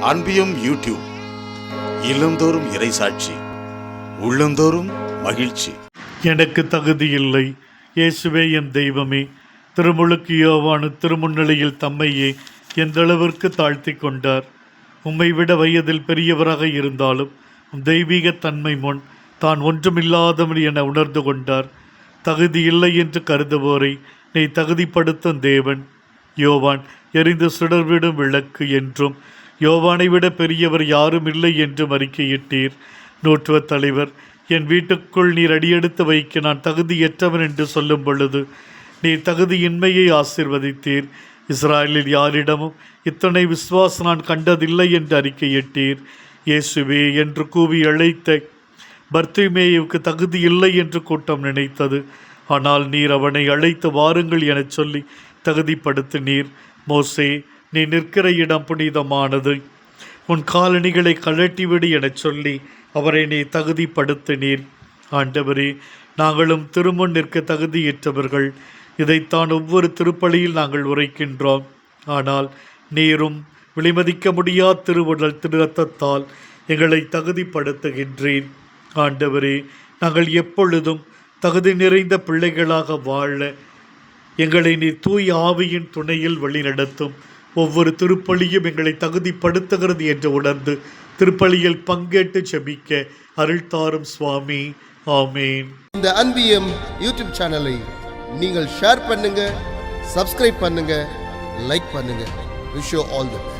அன்பியும் YouTube இல்லந்தோறும் இறைசாட்சி உள்ளந்தோறும் மகிழ்ச்சி. எனக்கு தகுதி இல்லை. இயேசுவே என் தெய்வமே திருமுழுக்கு யோவானு திருமுன்னிலையில் தம்மையே எந்தளவிற்கு தாழ்த்தி கொண்டார். உம்மை விட வயதில் பெரியவராக இருந்தாலும் தெய்வீக தன்மை முன் தான் ஒன்றுமில்லாதவன் என உணர்ந்து கொண்டார். தகுதி இல்லை என்று கருதுவோரை நீ தகுதிப்படுத்தும் தேவன். யோவான் எரிந்து சுடர்விடும் விளக்கு என்றும் யோவானை விட பெரியவர் யாரும் இல்லை என்றும் அறிக்கையிட்டீர். நூற்றுவ தலைவர் என் வீட்டுக்குள் நீர் அடியெடுத்து வைக்க நான் தகுதியற்றவன் என்று சொல்லும் பொழுது நீர் தகுதியின்மையை ஆசிர்வதித்தீர். இஸ்ராயலில் யாரிடமும் இத்தனை விஸ்வாஸ் நான் கண்டதில்லை என்று அறிக்கையிட்டீர். இயேசுவே என்று கூவி அழைத்த பர்த்திமேயுக்கு தகுதி இல்லை என்று கூட்டம் நினைத்தது. ஆனால் நீர் அவனை அழைத்து வாருங்கள் எனச் சொல்லி தகுதிப்படுத்தினீர். மோசே நீ நிற்கிற இடம் புனிதமானது. உன் காலணிகளை கழட்டிவிடு எனச் சொல்லி அவரை நீ தகுதிப்படுத்தினீர். ஆண்டவரே நாங்களும் திருமுன் நிற்க தகுதியற்றவர்கள். இதைத்தான் ஒவ்வொரு திருப்பலியில் நாங்கள் உரைக்கின்றோம். ஆனால் நீரும் விலைமதிக்க முடியாத திருவுடல் திருரத்தத்தால் எங்களை தகுதிப்படுத்துகின்றீர். ஆண்டவரே நாங்கள் எப்பொழுதும் தகுதி நிறைந்த பிள்ளைகளாக வாழ எங்களை நீ தூய் ஆவியின் துணையில் வழிநடத்தும். ஒவ்வொரு திருப்பலியும் எங்களை தகுதிப்படுத்துகிறது என்று உணர்ந்து திருப்பலியில் பங்கேற்று செபிக்க அருள்தாரும் சுவாமி. ஆமேன். இந்த அன்பியம் யூடியூப் சேனலை நீங்கள் ஷேர் பண்ணுங்க சப்ஸ்கிரைப் பண்ணுங்க லைக் பண்ணுங்க. Wish all the best